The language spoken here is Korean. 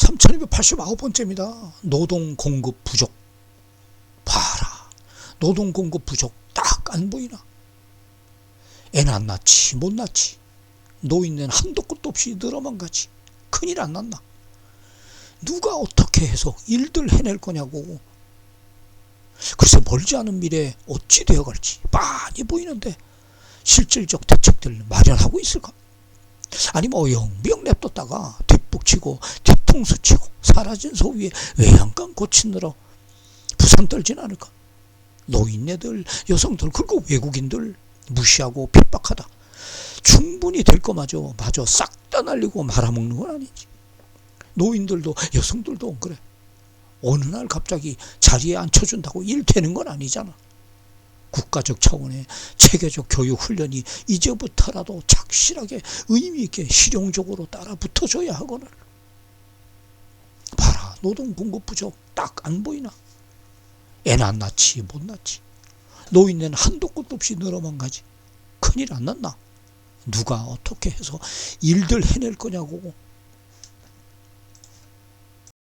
3289번째입니다. 노동 공급 부족. 봐라. 노동 공급 부족 딱 안 보이나? 애는 안 낳지 못 낳지. 노인네는 한도 끝도 없이 늘어만 가지. 큰일 안 났나? 누가 어떻게 해서 일들 해낼 거냐고. 글쎄 멀지 않은 미래에 어찌 되어 갈지 많이 보이는데 실질적 대책들 마련하고 있을까? 아니 뭐 영병 냅뒀다가 뒷북치고 뒤 통수 치고 사라진 소 위에 외양간 고치느라 부산 떨진 않을까? 노인네들, 여성들, 그리고 외국인들 무시하고 핍박하다. 충분히 될 거마저 마저 싹 다 날리고 말아먹는 건 아니지. 노인들도 여성들도 그래. 어느 날 갑자기 자리에 앉혀준다고 일 되는 건 아니잖아. 국가적 차원의 체계적 교육 훈련이 이제부터라도 착실하게 의미 있게 실용적으로 따라 붙어줘야 하거늘. 노동 공급 부족 딱 안 보이나? 애는 안 낳지 못 낳지. 노인네는 한도 끝도 없이 늘어만 가지. 큰일 안 났나? 누가 어떻게 해서 일들 해낼 거냐고